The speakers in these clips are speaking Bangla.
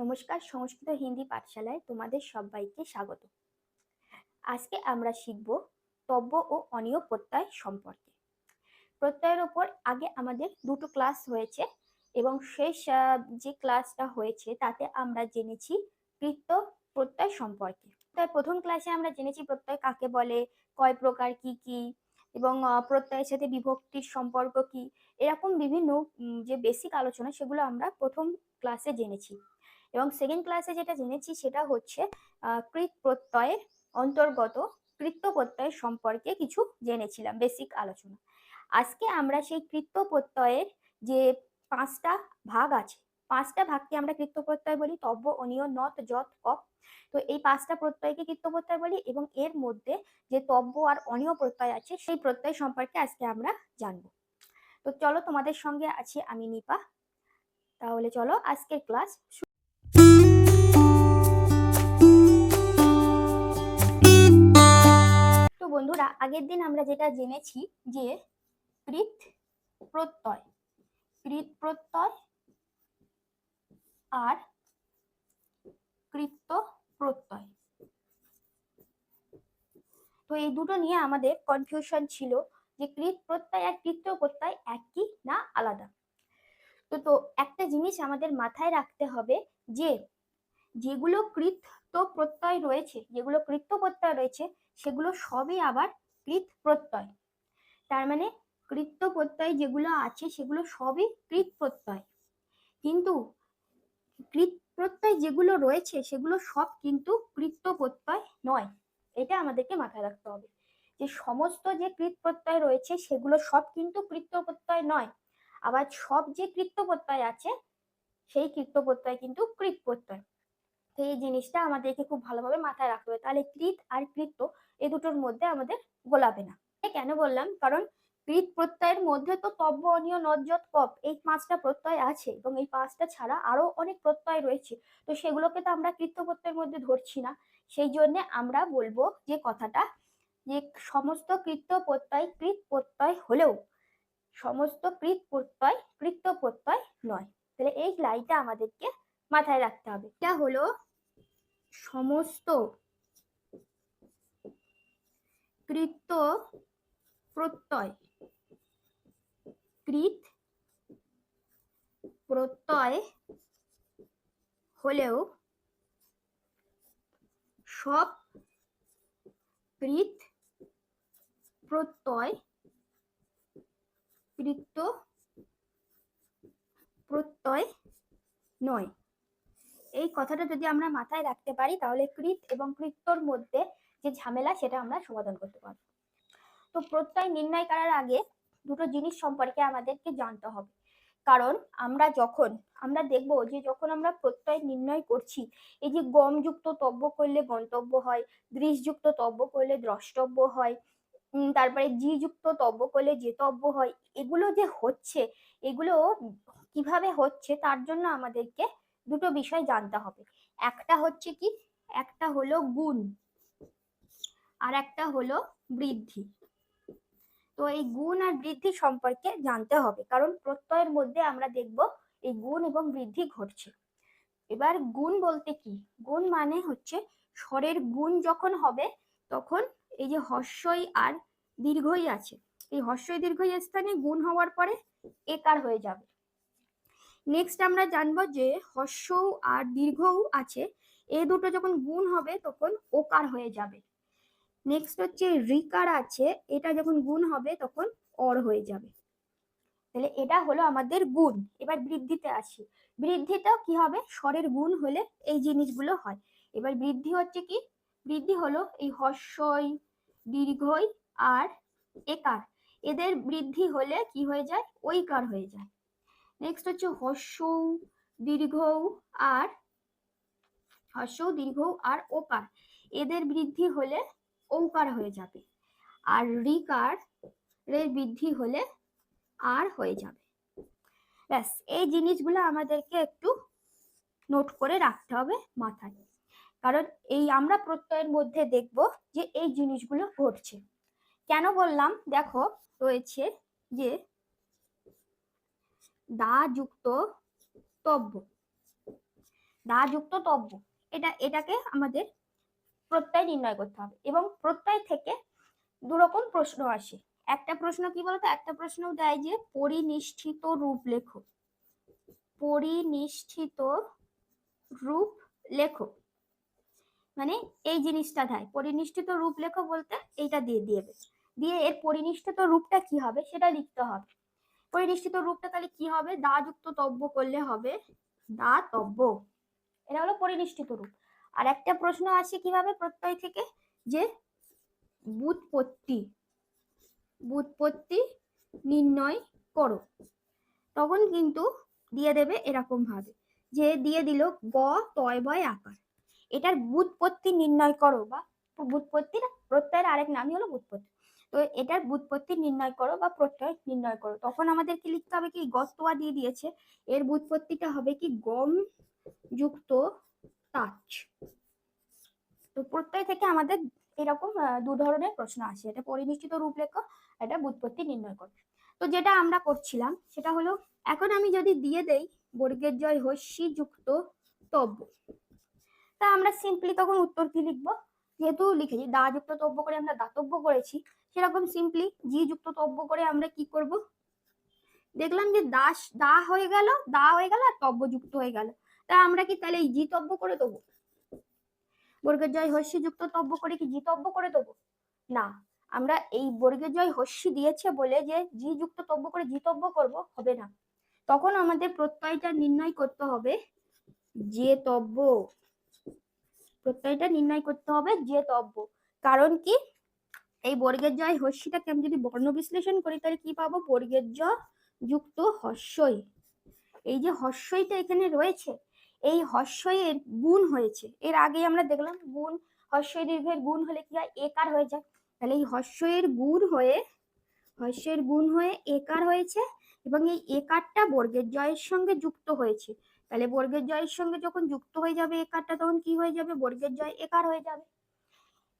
নমস্কার, সংস্কৃত হিন্দি পাঠশালায় তোমাদের সবাইকে স্বাগত। আজকে আমরা শিখব তব্য ও অনিয় প্রত্যয় সম্পর্কে। প্রত্যয়ের ওপর আগে আমাদের দুটো ক্লাস হয়েছে এবং শেষ যে ক্লাসটা হয়েছে তাতে আমরা জেনেছি কৃত্য প্রত্যয় সম্পর্কে। তাই প্রথম ক্লাসে আমরা জেনেছি প্রত্যয় কাকে বলে, কয় প্রকার কি কি, এবং প্রত্যয়ের সাথে বিভক্তির সম্পর্ক কি, এরকম বিভিন্ন যে বেসিক আলোচনা সেগুলো আমরা প্রথম ক্লাসে জেনেছি। এবং সেকেন্ড ক্লাসে যেটা জেনেছি সেটা হচ্ছে কৃত প্রত্যয়ের অন্তর্গত কৃত্য প্রত্যয় সম্পর্কে কিছু জেনেছিলাম বেসিক আলোচনা। আজকে আমরা সেই কৃত্য প্রত্যয়ের যে পাঁচটা ভাগ আছে, পাঁচটা ভাগকে আমরা কৃত্য প্রত্যয় বলি তব্য অনিয় নত, যত, কপ। তো এই পাঁচটা প্রত্যয়কে কৃত্য প্রত্যয় বলি এবং এর মধ্যে যে তব্য আর অনিয় প্রত্যয় আছে, সেই প্রত্যয় সম্পর্কে আজকে আমরা জানব। তো চলো তোমাদের সঙ্গে আছি আমি নিপা। তাহলে চলো আজকের ক্লাস বন্ধুরা, আগের দিন আমরা যেটা জেনেছি যে কৃত প্রত্যয় কৃত প্রত্যয় আর কৃত্য প্রত্যয়। তো এই দুটো নিয়ে আমাদের কনফিউশন ছিল যে কৃত প্রত্যয় আর কৃত্য প্রত্যয় একই না আলাদা? তো তো একটা জিনিস আমাদের মাথায় রাখতে হবে যে যেগুলো কৃত্য প্রত্যয় রয়েছে, যেগুলো কৃত্য প্রত্যয় রয়েছে সেগুলো সবই আবার কৃত প্রত্যয়। তার মানে কৃত্য প্রত্যয় যেগুলো আছে সেগুলো সবই কৃত প্রত্যয়। কিন্তু কৃত প্রত্যয় যেগুলো রয়েছে সেগুলো সব কিন্তু কৃত্য প্রত্যয় নয়। এটা আমাদেরকে মাথায় রাখতে হবে। যে সমস্ত যে কৃত প্রত্যয় রয়েছে সেগুলো সব কিন্তু কৃত্য প্রত্যয় নয়। আবার সব যে কৃত্য প্রত্যয় আছে সেই কৃত্য প্রত্যয় কিন্তু কৃত প্রত্যয়। তো এই জিনিসটা আমাদেরকে খুব ভালোভাবে মাথায় রাখতে হবে। তাহলে কৃত আর কৃত্য এই দুটোর মধ্যে আমাদের গোলাবে না। কেন বললাম? কারণ কৃত প্রত্যয়ের মধ্যে তো তব্য অনিয় নজ্জত কপ এই পাঁচটা প্রত্যয় আছে এবং এই পাঁচটা ছাড়া আরও অনেক প্রত্যয় রয়েছে। তো সেগুলোকে তো আমরা কৃত্য প্রত্যয়ের মধ্যে ধরছি না। সেই জন্য আমরা বলব যে কথাটা যে সমস্ত কৃত্য প্রত্যয় কৃত প্রত্যয় হলেও সমস্ত কৃত প্রত্যয় কৃত্য প্রত্যয় নয়। তাহলে এই লাইনটা আমাদেরকে মাথায় রাখতে হবে। এটা হলো সমস্ত কৃত্য প্রত্যয়। কৃত প্রত্যয় হলেও সব কৃত প্রত্যয় কৃত্য প্রত্যয় নয়। এই কথাটা যদি আমরা মাথায় রাখতে পারি, তাহলে কৃত এবং কৃত্যর মধ্যে যে ঝামেলা, সেটা আমরা সমাধান করতে পারব। তো প্রত্যয় নির্ণয় করার আগে দুটো জিনিস সম্পর্কে আমাদেরকে জানতে হবে। কারণ আমরা যখন, আমরা দেখব যে যখন আমরা প্রত্যয় নির্ণয় করছি, এই যে গমযুক্ত তব্য করলে গন্তব্য হয়, দৃশযুক্ত তব্য করলে দ্রষ্টব্য হয় তারপরে জি যুক্ত তব্য করলে জেতব্য হয়, এগুলো যে হচ্ছে, এগুলো কীভাবে হচ্ছে, তার জন্য আমাদেরকে দুটো বিষয় জানতে হবে। একটা হচ্ছে কি? একটা হলো গুণ আর একটা হলো বৃদ্ধি। তো এই গুণ আর বৃদ্ধি সম্পর্কে জানতে হবে, কারণ প্রত্যয়ের মধ্যে আমরা দেখব এই গুণ এবং বৃদ্ধি ঘটছে। এবার গুণ বলতে কি? গুণ মানে হচ্ছে স্বরের গুণ যখন হবে, তখন এই যে হর্ষই আর দীর্ঘই আছে। এই হর্ষই দীর্ঘই স্থানে গুণ হওয়ার পরে একার হয়ে যাবে। নেক্সট আমরা জানব যে হর্ষও আর দীর্ঘও আছে। এ দুটো যখন গুণ হবে, তখন ওকার হয়ে যাবে। নেক্সট হচ্ছে রিকার আছে, এটা যখন গুণ হবে, তখন অর হয়ে যাবে। তাহলে এটা হলো আমাদের গুণ। এবার বৃদ্ধিতে আসি। বৃদ্ধিটাও কি হবে? স্বরের গুণ হলে এই জিনিসগুলো হয়। এবার বৃদ্ধি হচ্ছে কি? বৃদ্ধি হলো এই হর্ষই, দীর্ঘই আর একার। এদের বৃদ্ধি হলে কি হয়ে যায়? ঐকার হয়ে যায়। নেক্সট হচ্ছে হর্ষ, দীর্ঘ আর হর্ষ, দীর্ঘ আর ওকার। এদের বৃদ্ধি হলে ওকার হয়ে যাবে আর রিকার এর বৃদ্ধি হলে আর হয়ে যাবে। ব্যাস, এই জিনিসগুলো আমাদেরকে একটু নোট করে রাখতে হবে মাথায়। কারণ এই আমরা প্রত্যয়ের মধ্যে দেখব যে এই জিনিসগুলো ঘটছে। কেন বললাম? দেখো, রয়েছে যে দা যুক্ত তব্য দা যুক্ত তব্য এটা, এটাকে আমাদের প্রত্যয় নির্ণয় করতে হবে এবং প্রত্যয় থেকে দু রকম প্রশ্ন আসে। একটা প্রশ্ন কি বলতো? একটা প্রশ্ন দেয় যে, পরিনিষ্ঠিত রূপ লেখো। পরিনিষ্ঠিত রূপ লেখো। মানে এই জিনিসটা দেয়, পরিনিষ্ঠিত রূপ লেখো বলতে এইটা দিয়ে দিয়েবে দিয়ে এর পরিনিষ্ঠিত রূপটা কি হবে? সেটা লিখতে হবে। পরিনিষ্ঠিত রূপটা তাহলে কি হবে? দা যুক্ত তব্য করলে হবে। দা তব্য। এটা হলো পরিনিষ্ঠিত রূপ। আর একটা প্রশ্ন আসে কীভাবে প্রত্যয় থেকে? যে বুৎপত্তি বুৎপত্তি নির্ণয় করো। তখন কিন্তু দিয়ে দেবে এরকম ভাবে। যে দিয়ে দিল গ, তয়, বয়, আকার। এটার বুৎপত্তি নির্ণয় করো বা বুৎপত্তির প্রত্যয়ের আরেক নামই হলো বুৎপত্তি। তো এটার বুৎপত্তি নির্ণয় করো বা প্রত্যয় নির্ণয় করো। তখন আমাদের কি লিখতে হবে কি? গস্তোয়া দিয়ে দিয়েছে। এর বুৎপত্তিটা হবে কি? গম যুক্ত তাচ তো প্রত্যয় থেকে আমাদের এরকম দু ধরনের প্রশ্ন আসে। এটা পরিনিষ্ঠিত রূপলেখ এটা বুৎপত্তি নির্ণয় করো। তো যেটা আমরা করছিলাম, সেটা হলো, এখন আমি যদি দিয়ে দেই, বর্গের জয় হস্যি যুক্ত তব্য। তা আমরা সিম্পলি তখন উত্তর কি লিখব? যেহেতু লিখেছি, দা যুক্ত তব্য করে আমরা দাতব্য করেছি, সেরকম সিম্পলি জি যুক্ত তব্য করে আমরা কি করব? দেখলাম যে দাস দা হয়ে গেল, দা হয়ে গেল আর তব্য যুক্ত হয়ে গেল। তা আমরা কি তাহলে জি তব্য করে দেবো? বর্গের জয় হস্যি যুক্ত তব্য করে কি জি তব্য করে দেবো? না, আমরা এই বর্গের জয় হস্যি দিয়েছে বলে যে জি যুক্ত তব্য করে জিতব্য করব, হবে না। তখন আমাদের প্রত্যয়টা নির্ণয় করতে হবে যে তব্য প্রত্যয়টা নির্ণয় করতে হবে যে তব্য কারণ কি? এই বর্গের জয় হস্যিটাকে আমি যদি বর্ণ বিশ্লেষণ করি, তাহলে কি পাবো? বর্গের যুক্ত হস্যই। এই যে হস্যইটা এখানে রয়েছে, এই হস্যইয়ের গুণ হয়েছে। এর আগে আমরা দেখলাম গুণ, হস্যই দীর্ঘের গুণ হলে কি হয়? একার হয়ে যায়। তাহলে এই হস্যের গুণ হয়ে হস্যের গুণ হয়ে একার হয়েছে এবং এই একারটা বর্গের জয়ের সঙ্গে যুক্ত হয়েছে। তাহলে বর্গের জয়ের সঙ্গে যখন যুক্ত হয়ে যাবে একারটা তখন কি হয়ে যাবে? বর্গের জয় একার হয়ে যাবে?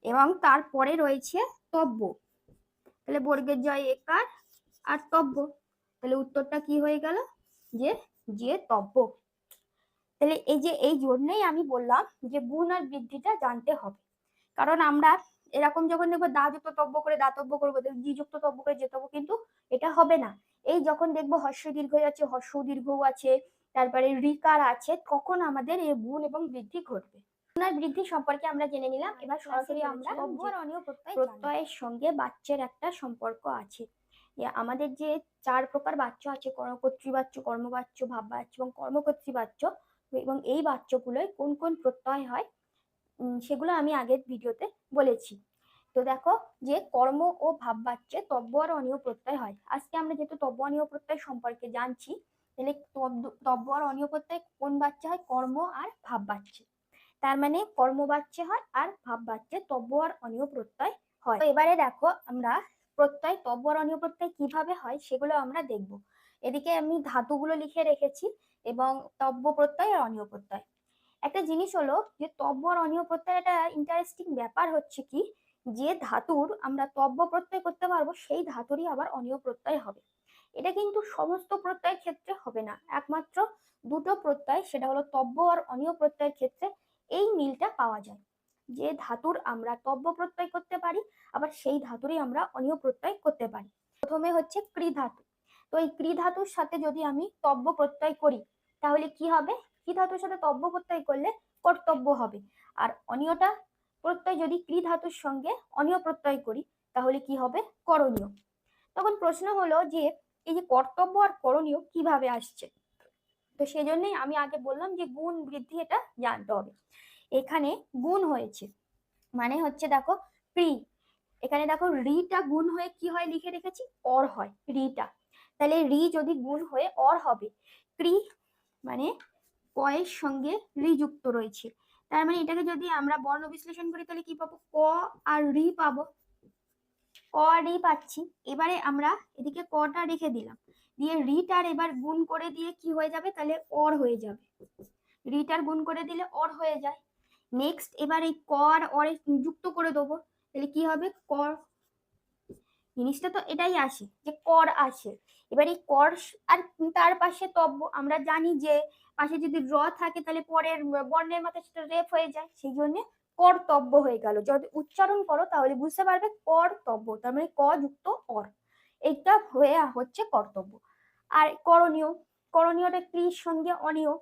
এবং তারপরে রয়েছে তব্য। তাহলে বর্গের জয় একার আর তব্য? তাহলে উত্তরটা কি হয়ে গেল? যে যে তব্য। তাহলে এই যে, এই জন্যই আমি বললাম যে গুণ আর বৃদ্ধিটা জানতে হবে। কারণ আমরা এরকম যখন দেখব দা যুক্ত তব্য করে দাতব্য করব জি যুক্ত তব্য করে যেতব্য কিন্তু এটা হবে না। এই যখন দেখব হর্ষ দীর্ঘ আছে হর্ষ দীর্ঘ আছে তারপরে রিকার আছে কখন আমাদের এই গুণ এবং বৃদ্ধি ঘটবে? গুণ বৃদ্ধি সম্পর্কে আমরা জেনে নিলাম। এবার সরাসরি আমরা প্রত্যয়ের সঙ্গে বাচ্চার একটা সম্পর্ক আছে। আমাদের যে চার প্রকার বাচ্চ আছে কর্ম- কর্তৃবাচ্য কর্মবাচ্য ভাববাচ্য এবং কর্মকর্তৃবাচ্য এবং এই বাচ্চগুলোয় কোন কোন প্রত্যয় হয় সেগুলো আমি আগের ভিডিওতে বলেছি। তো দেখো যে কর্ম ও ভাব বাচ্চে তব্য আর অনিয় প্রত্যয় হয়। আজকে আমরা যেহেতু তব্য অনিয় প্রত্যয় সম্পর্কে জানছি তাহলে তব্য আর কোন বাচ্চা হয়? কর্ম আর ভাব বাচ্চে। তার মানে কর্ম বাচ্চে হয় আর ভাব বাচ্চে তব্য আর অনিয় প্রত্যয় হয়। এবারে দেখো আমরা প্রত্যয় তব্য আর অনিয় কীভাবে হয় সেগুলো আমরা দেখব। এদিকে আমি ধাতুগুলো লিখে রেখেছি এবং তব্য প্রত্যয় আর অনিয় প্রত্যয়। একটা জিনিস হলো যে তব্য আর অনিয় একটা ইন্টারেস্টিং ব্যাপার হচ্ছে কি? যে ধাতুর আমরা তব্য প্রত্যয় করতে পারব, সেই ধাতুরই আবার অনিয় প্রত্যয় হবে। এটা কিন্তু সমস্ত প্রত্যয়ের ক্ষেত্রে হবে না। একমাত্র দুটো প্রত্যয়, সেটা হলো তব্য আর অনিয় প্রত্যয়ের ক্ষেত্রে এই মিলটা পাওয়া যায়। যে ধাতুর আমরা তব্য প্রত্যয় করতে পারি, আবার সেই ধাতুরই আমরা অনিয় প্রত্যয় করতে পারি। প্রথমে হচ্ছে কৃ ধাতু তো এই কৃ ধাতুর সাথে যদি আমি তব্য প্রত্যয় করি, তাহলে কি হবে? কৃ ধাতুর সাথে তব্য প্রত্যয় করলে কর্তব্য হবে। আর অনিয়টা প্রত্যয় যদি কৃ ধাতুর সঙ্গে অনিয় প্রত্যয় করি, তাহলে কি হবে? করণীয়। তখন প্রশ্ন হলো যে এই যে কর্তব্য আর করণীয় কীভাবে আসছে? তো সেজন্যই আমি আগে বললাম যে গুণ বৃদ্ধি এটা জানতে হবে। এখানে গুণ হয়েছে মানে হচ্ছে দেখো প্রি এখানে দেখো রিটা গুণ হয়ে কি হয় লিখে রেখেছি? অর হয় রিটা তাহলে রি যদি গুণ হয়ে অর হবে ক্রি মানে কয়ের সঙ্গে রি যুক্ত রয়েছে। তার মানে এটাকে যদি আমরা বর্ণ বিশ্লেষণ করি তাহলে কি পাবো? ক আর রি পাবো। ক পাচ্ছি। এবারে আমরা এদিকে কটা রেখে দিলাম। দিয়ে রিটার এবার গুণ করে দিয়ে কি হয়ে যাবে? তাহলে অর হয়ে যাবে। রিটার গুণ করে দিলে অর হয়ে যায়। নেক্সট এবার এই ক আর অরে যুক্ত করে দেবো। তাহলে কি হবে? কর জিনিসটা তো এটাই আসে যে কর আসে এবার এই কর আর তার পাশে তব্য আমরা জানি যে পাশে যদি র থাকে তাহলে পরের বর্ণের মাথায় সেটা রেফ হয়ে যায়। সেই জন্য কর্তব্য হয়ে গেল। যদি উচ্চারণ করো তাহলে বুঝতে পারবে কর্তব্য, তার মানে ক যুক্ত অর। এইটা হয়ে হচ্ছে কর্তব্য। আর করণীয়, করণীয়টা ক্রির সঙ্গে অনিয়।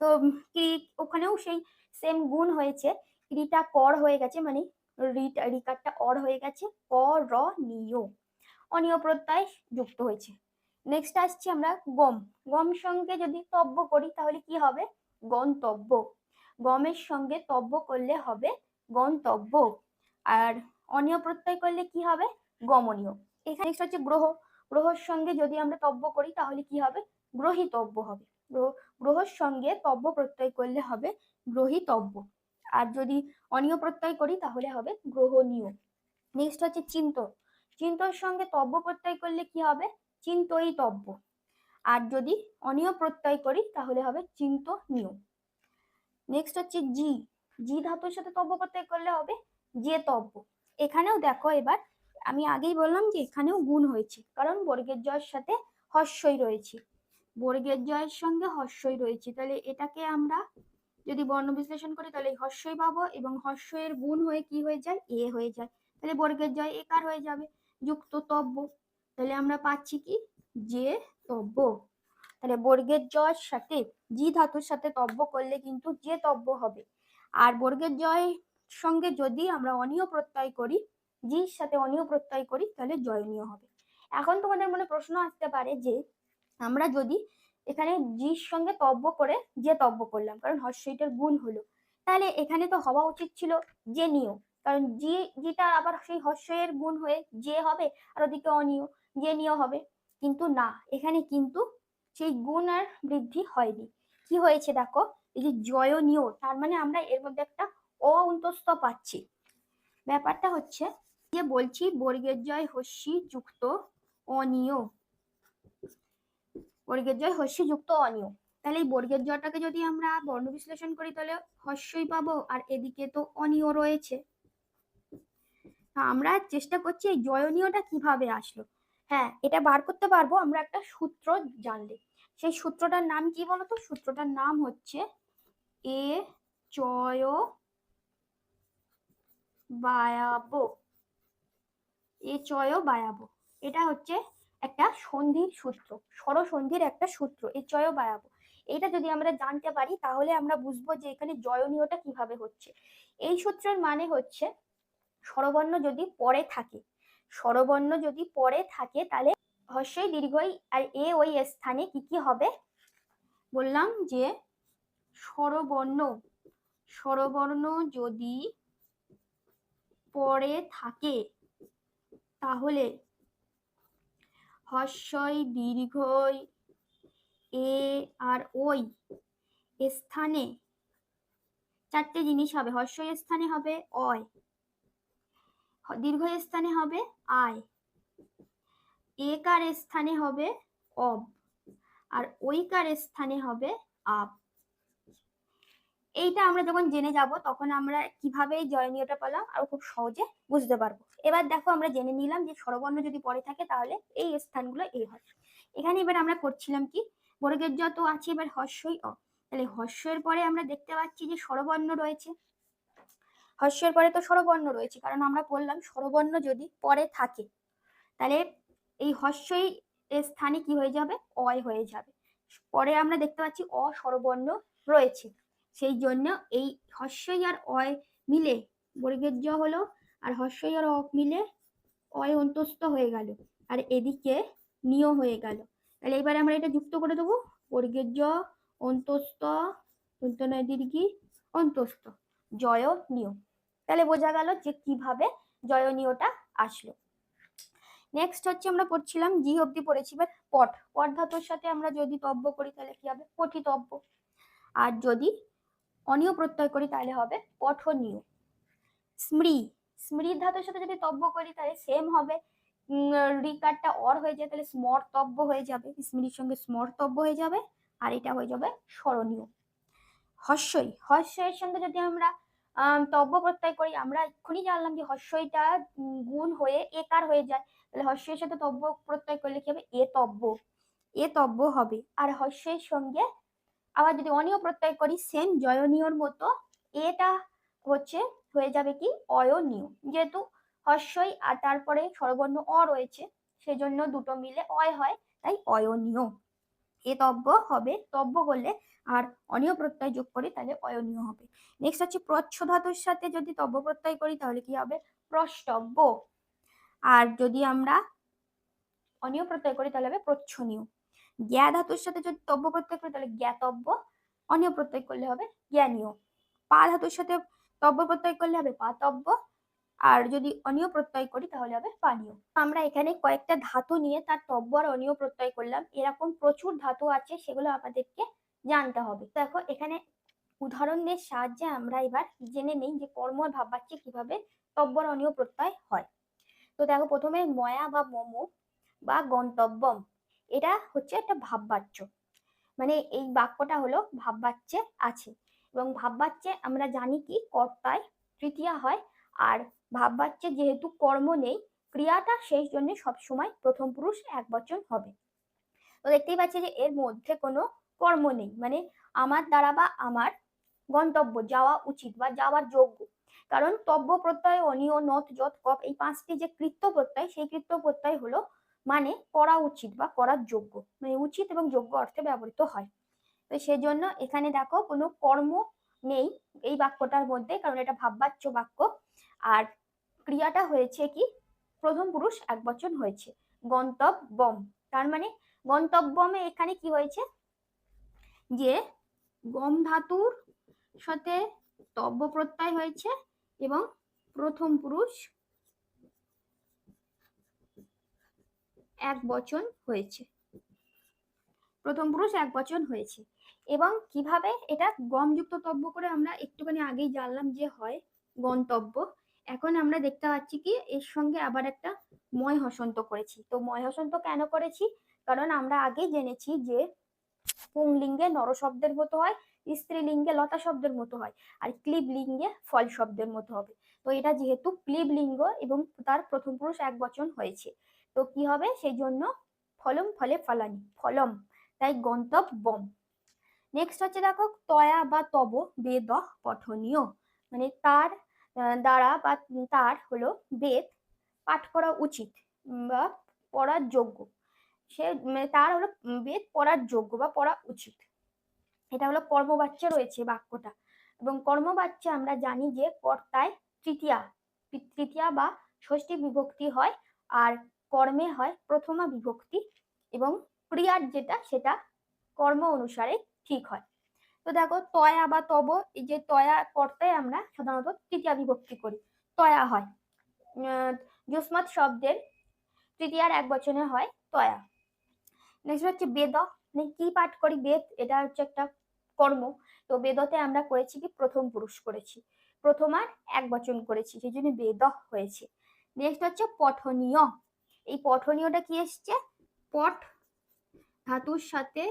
তো ক্রি ওখানেও সেই সেম গুণ হয়েছে। ক্রিটা কর হয়ে গেছে মানে রিটা, রিকারটা অর হয়ে গেছে ক র অনিয় প্রত্যয় যুক্ত হয়েছে। নেক্সট আসছি আমরা গম। গম সঙ্গে যদি তব্য করি তাহলে কি হবে? গন্তব্য। গমের সঙ্গে তব্য করলে হবে গন্তব্য আর অনিয় প্রত্যয় করলে কি হবে? গমনীয়। এখানে next হচ্ছে গ্রহ। গ্রহর সঙ্গে যদি আমরা তব্য করি, তাহলে কি হবে? গ্রহিতব্য হবে। গ্রহ- গ্রহর সঙ্গে তব্য প্রত্যয় করলে হবে গ্রহিতব্য। আর যদি অনিয় প্রত্যয় করি, তাহলে হবে গ্রহণীয়। নেক্সট হচ্ছে চিন্ত। চিন্তর সঙ্গে তব্য প্রত্যয় করলে কি হবে? চিন্তই তব্য আর যদি অনিয় প্রত্যয় করি, তাহলে হবে চিন্তনীয়। নেক্সট হচ্ছে জি জি ধাতুর সাথে তব্য প্রত্যয় করলে হবে যে তব্য। এখানেও দেখো এবার, আমি আগেই বললাম যে এখানেও গুণ হয়েছে, কারণ বর্গের জয়ের সাথে হর্ষই রয়েছে। বর্গের জয়ের সঙ্গে হর্ষই রয়েছে, তাহলে এটাকে আমরা যদি বর্ণ বিশ্লেষণ করি, তাহলে হর্ষই পাবো এবং হর্ষের গুণ হয়ে কি হয়ে যায়? এ হয়ে যায়। তাহলে বর্গের জয় একার হয়ে যাবে? যুক্ত তব্য। তাহলে আমরা পাচ্ছি কি? যে তব্য। তাহলে বর্গের জয়ের সাথে জি ধাতুর সাথে তব্য করলে কিন্তু যে তব্য হবে। আর বর্গের জয় সঙ্গে যদি আমরা অনিয় প্রত্যয় করি জির সাথে অনিয় প্রত্যয় করি, তাহলে জয়নীয় হবে। এখন তোমাদের মনে প্রশ্ন আসতে পারে যে, আমরা যদি এখানে জির সঙ্গে তব্য করে যে তব্য করলাম, কারণ হর্ষইটার গুণ হলো, তাহলে এখানে তো হওয়া উচিত ছিল যে নিয় কারণ জি যেটা আবার সেই হর্ষের গুণ হয়ে যে হবে, আর ওদিকে অনিয় যে নিয় হবে। কিন্তু না, এখানে কিন্তু সেই গুণ আর বৃদ্ধি হয়নি। কি হয়েছে দেখো? এই যে জয়নীয়, তার মানে আমরা এর মধ্যে একটা অন্তস্থ পাচ্ছি। ব্যাপারটা হচ্ছে, যে বলছি বর্গের জয় হস্যি যুক্ত অনিয়। বর্গের জয় হস্যি যুক্ত অনিয়। তাহলে এই বর্গের জয়টাকে যদি আমরা বর্ণ বিশ্লেষণ করি, তাহলে হস্যই পাবো আর এদিকে তো অনিয় রয়েছে। আমরা চেষ্টা করছি এই জয়নীয়টা কীভাবে আসলো। হ্যাঁ এটা বার করতে পারব। আমরা একটা সূত্র জানলে। সেই সূত্রটার নাম কি বলতো? সূত্রটার নাম হচ্ছে এ চয় বায়াবো। এ চয় বায়াবো। এটা হচ্ছে একটা সন্ধির সূত্র, স্বরসন্ধির একটা সূত্র, এ চয় বায়াবো। এটা যদি আমরা জানতে পারি, তাহলে আমরা বুঝব যে এখানে জয়নীয়টা কীভাবে হচ্ছে। এই সূত্রের মানে হচ্ছে স্বরবর্ণ যদি পরে থাকে স্বরবর্ণ যদি পরে থাকে, তাহলে হর্ষই দীর্ঘই আর এ ওই স্থানে কি কি হবে? বললাম যে স্বরবর্ণ স্বরবর্ণ যদি পরে থাকে, তাহলে হর্ষই দীর্ঘই এ আর ওই স্থানে চারটে জিনিস হবে। হর্ষই স্থানে হবে, অয়। দীর্ঘ স্থানে হবে আয়। একার স্থানে হবে অব। আর ওইকার স্থানে হবে আপ এইটা আমরা যখন জেনে যাব, তখন আমরা কীভাবে জয়নীয়টা পেলাম আর খুব সহজে বুঝতে পারব। এবার দেখো আমরা জেনে নিলাম যে স্বরবর্ণ যদি পরে থাকে, তাহলে এই স্থানগুলো এই হয়। এখানে এবার আমরা করছিলাম কি? বর্গের যত আছে এবার হর্ষই অ। তাহলে হর্ষের পরে আমরা দেখতে পাচ্ছি যে স্বরবর্ণ রয়েছে। হর্ষের পরে তো স্বরবর্ণ রয়েছে, কারণ আমরা বললাম স্বরবর্ণ যদি পরে থাকে, তাহলে এই এর স্থানে কি হয়ে যাবে? অয় হয়ে যাবে। পরে আমরা দেখতে পাচ্ছি অ স্বরবর্ণ রয়েছে। সেই জন্য এই হর্ষই আর অয় মিলে বর্গের জ হলো, আর হর্ষই আর অ মিলে অয় অন্তস্থ হয়ে গেল, আর এদিকে নিয় হয়ে গেল। তাহলে এবারে আমরা এটা যুক্ত করে দেবো, বর্গের জ অন্তস্থ দীর্ঘি অন্তস্থ, জয় নিয়। তাহলে বোঝা গেল যে কীভাবে জয়নীয়টা আসলো। নেক্সট হচ্ছে আমরা পড়ছিলাম জি অব্দি পড়েছি এবার পট। পট ধাতুর সাথে আমরা যদি তব্য করি তাহলে কি হবে? পঠিতব্য। আর যদি অনিয় প্রত্যয় করি তাহলে হবে পঠনীয়। স্মৃ। স্মৃ ধাতুর সাথে যদি তব্য করি তাহলে সেম হবে। রিকারটা অর হয়ে যায় তাহলে স্মর্তব্য হয়ে যাবে। স্মৃতির সঙ্গে স্মর্তব্য হয়ে যাবে আর এটা হয়ে যাবে স্মরণীয়। হর্ষই হর্ষের সঙ্গে যদি আমরা আম, তব্য প্রত্যয় করি। আমরা এক্ষুনি জানলাম যে উম, গুণ হয়ে একার হয়ে যায়। তাহলে হর্ষের সাথে তব্য প্রত্যয় করলে কি হবে? এ তব্য। এ তব্য হবে। আর হর্ষের সঙ্গে আবার যদি অনিয় প্রত্যয় করি সেম জয়নীয়র মতো এটা হচ্ছে হয়ে যাবে কি? অয়নীয়। যেহেতু হর্ষই আর তারপরে স্বরবর্ণ অ রয়েছে সেজন্য দুটো মিলে অয় হয় তাই অয়নীয়। এ তব্য হবে তব্য করলে আর অনিয় প্রত্যয় যোগ করি তাহলে অয়নীয় হবে। নেক্সট হচ্ছে প্রচ্ছ ধাতুর সাথে যদি তব্য প্রত্যয় করি তাহলে কি হবে? প্রষ্টব্য। আর যদি আমরা অনিয় প্রত্যয় করি তাহলে হবে প্রচ্ছনীয়। জ্ঞা ধাতুর সাথে যদি তব্য প্রত্যয় করি তাহলে জ্ঞাতব্য। অনিয় প্রত্যয় করলে হবে জ্ঞানীয়। পা ধাতুর সাথে তব্য প্রত্যয় করলে হবে পাতব্য। আর যদি অনিয় প্রত্যয় করি তাহলে হবে পানীয়। আমরা এখানে কয়েকটা ধাতু নিয়ে তার তব্য আর অনিয় প্রত্যয় করলাম। এরকম প্রচুর ধাতু আছে, সেগুলো আমাদেরকে জানতে হবে। দেখো, এখানে উদাহরণের সাহায্যে আমরা এবার জেনে নেই যে কর্ম ভাববাচ্যে কীভাবে তব্বরণীয় প্রত্যয় হয়। তো দেখো, প্রথমে ময়া বা মোমো বা গন্তব্যম, এটা হচ্ছে একটা ভাববাচ্য। মানে এই বাক্যটা হলো ভাববাচ্যে আছে। এবং ভাববাচ্যে আমরা জানি কি? কর্তায় তৃতীয়া হয়। আর ভাববাচ্যে যেহেতু কর্ম নেই, ক্রিয়াটা সেই জন্য সবসময় প্রথম পুরুষ এক বচন হবে। তো দেখতেই পাচ্ছি যে এর মধ্যে কোনো কর্ম নেই। মানে আমার দ্বারা বা আমার গন্তব্য যাওয়া উচিত বা যাওয়ার যোগ্য। কারণ তব্য প্রত্যয়, অনিয়, নথ, যত কপ, এই পাঁচটি যে কৃত্য প্রত্যয়, সেই কৃত্য প্রত্যয় হলো মানে করা উচিত বা করার যোগ্য। মানে উচিত এবং যোগ্য অর্থে ব্যবহৃত হয়। তো সেজন্য এখানে দেখো কোনো কর্ম নেই এই বাক্যটার মধ্যে, কারণ এটা ভাববাচ্য বাক্য। আর ক্রিয়াটা হয়েছে কি? প্রথম পুরুষ এক বচন হয়েছে। গন্তব্যম। তার মানে গন্তব্যমে এখানে কি হয়েছে? যে গম ধাতুর সাথে তব্য প্রত্যয় হয়েছে এবং প্রথম পুরুষ এক বচন হয়েছে। প্রথম পুরুষ এক বচন হয়েছে। এবং কীভাবে এটা গমযুক্ত তব্য করে আমরা একটুখানি আগেই জানলাম যে হয় গন্তব্য এখন আমরা দেখতে পাচ্ছি কি এর সঙ্গে আবার একটা ময় হসন্ত করেছি। তো ময় হসন্ত কেন করেছি? কারণ আমরা আগে জেনেছি যে পুংলিঙ্গে নর শব্দের মতো হয়, স্ত্রীলিঙ্গে লতা শব্দের মতো হয়, আর ক্লিব লিঙ্গে ফল শব্দের মতো হবে। তো এটা যেহেতু ক্লিব লিঙ্গ এবং তার প্রথম পুরুষ এক বচন হয়েছে। তো কি হবে? সেই জন্য ফলম ফলে ফলানি, ফলম, তাই গন্তব্যম নেক্সট হচ্ছে দেখো, তয়া বা তব, বেদ, পঠনীয়। মানে তার দ্বারা বা তার হলো বেদ, পাঠ করা উচিত বা পড়ার যোগ্য। সে তার হলো বেদ পড়ার যোগ্য বা পড়া উচিত। এটা হলো কর্মবাচ্যে রয়েছে বাক্যটা। এবং কর্মবাচ্যে আমরা জানি যে কর্তায় তৃতীয়া তৃতীয়া বা ষষ্ঠী বিভক্তি হয় আর কর্মে হয় প্রথমা বিভক্তি এবং ক্রিয়ার যেটা, সেটা কর্ম অনুসারে ঠিক হয়। তো দেখো, তয়া বা তব, এই যে তয়া কর্তায় আমরা সাধারণত তৃতীয়া বিভক্তি করি। তয়া হয়। যুষ্মাত শব্দের তৃতীয়ার এক বচনে হয় তয়া। নেক্সট হচ্ছে বেদ। মানে কি পাঠ করি বেদ? এটা হচ্ছে একটা কর্ম। তো বেদতে আমরা করেছি কি? প্রথম পুরুষ করেছি। প্রথম আর এক বচন করেছি, সেই জন্য বেদ হয়েছে। নেক্সট হচ্ছে পঠনীয়। এই পঠনীয়টা কি এসছে? পট ধাতুর সাথে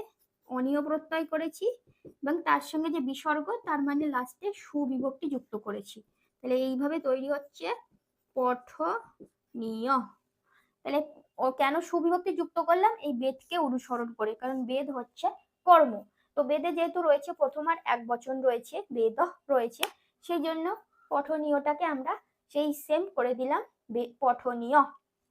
অনিয় প্রত্যয় করেছি এবং তার সঙ্গে যে বিসর্গ, তার মানে লাস্টে সুবিভক্তি যুক্ত করেছি। তাহলে এইভাবে তৈরি হচ্ছে পঠনীয়। তাহলে ও কেন সুবিভক্তি যুক্ত করলাম? এই বেদকে অনুসরণ করে। কারণ বেদ হচ্ছে কর্ম। তো বেদে যেহেতু রয়েছে, প্রথম আর এক বচন রয়েছে, বেদ রয়েছে সেই জন্য পঠনীয়টাকে আমরা সেই সেম করে দিলাম পঠনীয়।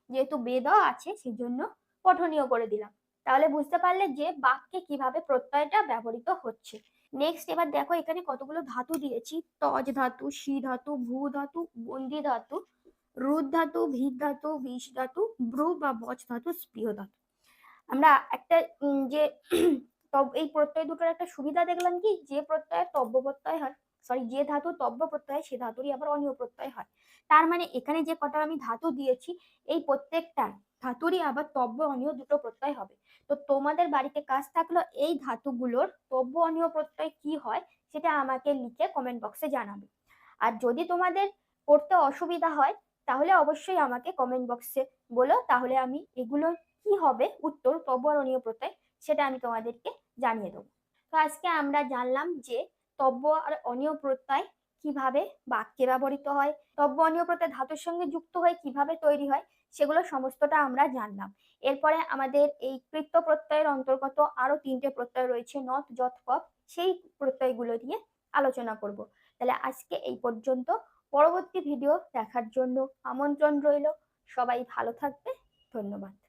যেহেতু বেদ আছে সেই জন্য পঠনীয় করে দিলাম। তাহলে বুঝতে পারলে যে বাক্যে কীভাবে প্রত্যয়টা ব্যবহৃত হচ্ছে। নেক্সট এবার দেখো এখানে কতগুলো ধাতু দিয়েছি। তজ ধাতু, শি ধাতু, ভূ ধাতু, বন্দি ধাতু। রুদ ধাতু, ভিত ধাতু, বিষ ধাতু, ব্রু বা বচ ধাতু, স্পৃহ ধাতু। আমরা একটা যে এই প্রত্যয় দুটোর একটা সুবিধা দেখলাম কি? যে প্রত্যয় তব্য প্রত্যয় হয় সরি যে ধাতু তব্য প্রত্যয় সে ধাতুরই আবার অনিয় প্রত্যয় হয়। তার মানে এখানে যে কটা আমি ধাতু দিয়েছি, এই প্রত্যেকটা ধাতুরই আবার তব্য অনিয় দুটো প্রত্যয় হবে। তো তোমাদের বাড়িতে কাজ থাকল এই ধাতুগুলোর তব্য অনিয় প্রত্যয় কি হয়, সেটা আমাকে লিখে কমেন্ট বক্সে জানাবে। আর যদি তোমাদের করতে অসুবিধা হয় তাহলে অবশ্যই আমাকে কমেন্ট বক্সে বলো, তাহলে আমি এগুলো কি হবে? উত্তর অনিয় প্রত্যয়, সেটা আমি তোমাদেরকে জানিয়ে দেবো। তো আজকে আমরা জানলাম যে তব্য আর অনিয় প্রত্যয় কীভাবে বাক্যে ব্যবহৃত হয় তব্য অনিয় প্রত্যয় ধাতুর সঙ্গে যুক্ত হয়ে কীভাবে তৈরি হয়, সেগুলো সমস্তটা আমরা জানলাম। এরপরে আমাদের এই কৃত্য প্রত্যয়ের অন্তর্গত আরও তিনটে প্রত্যয় রয়েছে, নথ যত কপ সেই প্রত্যয়গুলো দিয়ে আলোচনা করব। তাহলে আজকে এই পর্যন্ত। পরবর্তী ভিডিও দেখার জন্য আমন্ত্রণ রইল। সবাই ভালো থাকবে। ধন্যবাদ।